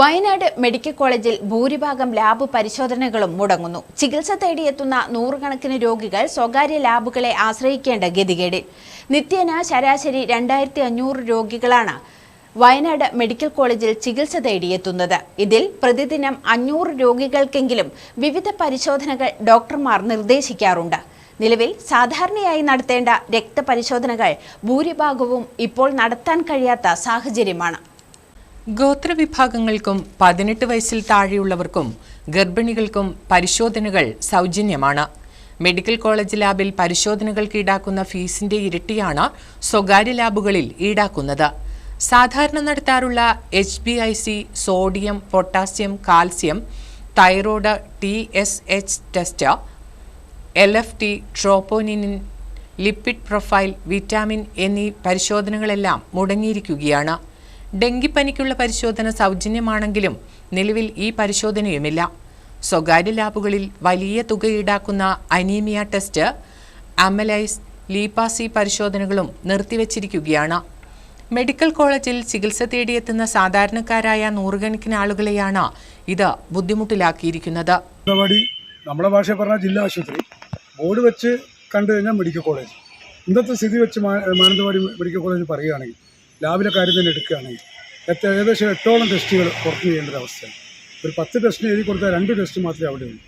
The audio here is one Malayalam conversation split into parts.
വയനാട് മെഡിക്കൽ കോളേജിൽ ഭൂരിഭാഗം ലാബ് പരിശോധനകളും മുടങ്ങുന്നു. ചികിത്സ തേടിയെത്തുന്ന നൂറുകണക്കിന് രോഗികൾ സ്വകാര്യ ലാബുകളെ ആശ്രയിക്കേണ്ട ഗതികേടിൽ. നിത്യേന ശരാശരി രണ്ടായിരത്തി അഞ്ഞൂറ് രോഗികളാണ് വയനാട് മെഡിക്കൽ കോളേജിൽ ചികിത്സ തേടിയെത്തുന്നത്. ഇതിൽ പ്രതിദിനം അഞ്ഞൂറ് രോഗികൾക്കെങ്കിലും വിവിധ പരിശോധനകൾ ഡോക്ടർമാർ നിർദ്ദേശിക്കാറുണ്ട്. നിലവിൽ സാധാരണയായി നടത്തേണ്ട രക്തപരിശോധനകൾ ഭൂരിഭാഗവും ഇപ്പോൾ നടത്താൻ കഴിയാത്ത സാഹചര്യമാണ്. ഗോത്രവിഭാഗങ്ങൾക്കും പതിനെട്ട് വയസ്സിൽ താഴെയുള്ളവർക്കും ഗർഭിണികൾക്കും പരിശോധനകൾ സൗജന്യമാണ്. മെഡിക്കൽ കോളേജ് ലാബിൽ പരിശോധനകൾക്ക് ഈടാക്കുന്ന ഫീസിന്റെ ഇരട്ടിയാണ് സ്വകാര്യ ലാബുകളിൽ ഈടാക്കുന്നത്. സാധാരണ നടത്താറുള്ള H B I C sodium potassium calcium thyroid T S H test L F T troponin lipid profile vitamin എന്നീ പരിശോധനകളെല്ലാം മുടങ്ങിയിരിക്കുകയാണ്. ഡെങ്കിപ്പനിക്കുള്ള പരിശോധന സൗജന്യമാണെങ്കിലും നിലവിൽ ഈ പരിശോധനയുമില്ല. സ്വകാര്യ ലാബുകളിൽ വലിയ തുക ഈടാക്കുന്ന അനീമിയ ടെസ്റ്റ് അമലൈസ് ലീപാസി പരിശോധനകളും നിർത്തിവച്ചിരിക്കുകയാണ്. മെഡിക്കൽ കോളേജിൽ ചികിത്സ തേടിയെത്തുന്ന സാധാരണക്കാരായ നൂറുകണക്കിന് ആളുകളെയാണ് ഇത് ബുദ്ധിമുട്ടിലാക്കിയിരിക്കുന്നത്. നമ്മുടെ ഭാഷ പറഞ്ഞ ജില്ലാ ആശുപത്രി. ബോർഡ് വെച്ച് കണ്ടു കഴിഞ്ഞാൽ മെഡിക്കൽ കോളേജ്. ഇന്നത്തെ സ്ഥിതി വെച്ച് മാനന്തവാടി മെഡിക്കൽ കോളേജ് പറയുകയാണെങ്കിൽ ലാബിലെ കാര്യം തന്നെ എടുക്കുകയാണെങ്കിൽ എത്ര ഏകദേശം എട്ടോളം ടെസ്റ്റുകൾ പുറത്ത് ചെയ്യേണ്ട ഒരു അവസ്ഥയാണ്. ഒരു പത്ത് ടെസ്റ്റിന് എഴുതി കൊടുത്താൽ രണ്ട് ടെസ്റ്റ് മാത്രമേ അവിടെ ഉള്ളൂ.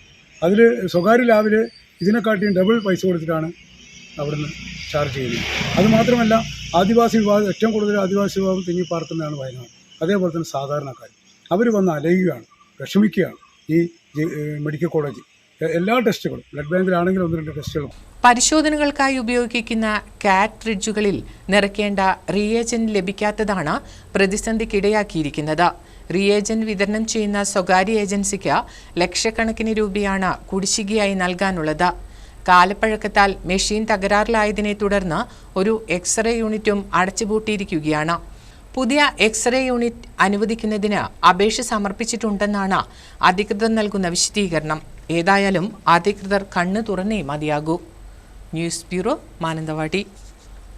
അതിൽ സ്വകാര്യ ലാബിൽ ഇതിനെക്കാട്ടിയും ഡബിൾ പൈസ കൊടുത്തിട്ടാണ് അവിടുന്ന് ചാർജ് ചെയ്യുന്നത്. അതുമാത്രമല്ല ആദിവാസി വിഭാഗം ഏറ്റവും കൂടുതൽ ആദിവാസി വിഭാഗം തിങ്ങി പാർക്കുന്നതാണ് വയനാട്. അതേപോലെ തന്നെ സാധാരണക്കാർ അവർ വന്ന് അലയുകയാണ് വിഷമിക്കുകയാണ് ഈ മെഡിക്കൽ കോളേജ് എല്ലാ ടെസ്റ്റുകളും ബ്ലഡ് ബാങ്കിലാണെങ്കിലും ഒന്ന് രണ്ട് ടെസ്റ്റുകളും. പരിശോധനകൾക്കായി ഉപയോഗിക്കുന്ന കാറ്റ്രിഡ്ജുകളിൽ നിറയ്ക്കേണ്ട റിയേജന്റ് ലഭിക്കാത്തതാണ് പ്രതിസന്ധിക്കിടയാക്കിയിരിക്കുന്നത്. റിയേജന്റ് വിതരണം ചെയ്യുന്ന സ്വകാര്യ ഏജൻസിക്ക് ലക്ഷക്കണക്കിന് രൂപയാണ് കുടിശ്ശികയായി നൽകാനുള്ളത്. കാലപ്പഴക്കത്താൽ മെഷീൻ തകരാറിലായതിനെ തുടർന്ന് ഒരു എക്സ്റേ യൂണിറ്റും അടച്ചുപൂട്ടിയിരിക്കുകയാണ്. പുതിയ എക്സ്റേ യൂണിറ്റ് അനുവദിക്കുന്നതിന് അപേക്ഷ സമർപ്പിച്ചിട്ടുണ്ടെന്നാണ് അധികൃതർ നൽകുന്ന വിശദീകരണം. ഏതായാലും അധികൃതർ കണ്ണു തുറന്നേ മതിയാകൂ. News bureau Mananthavady.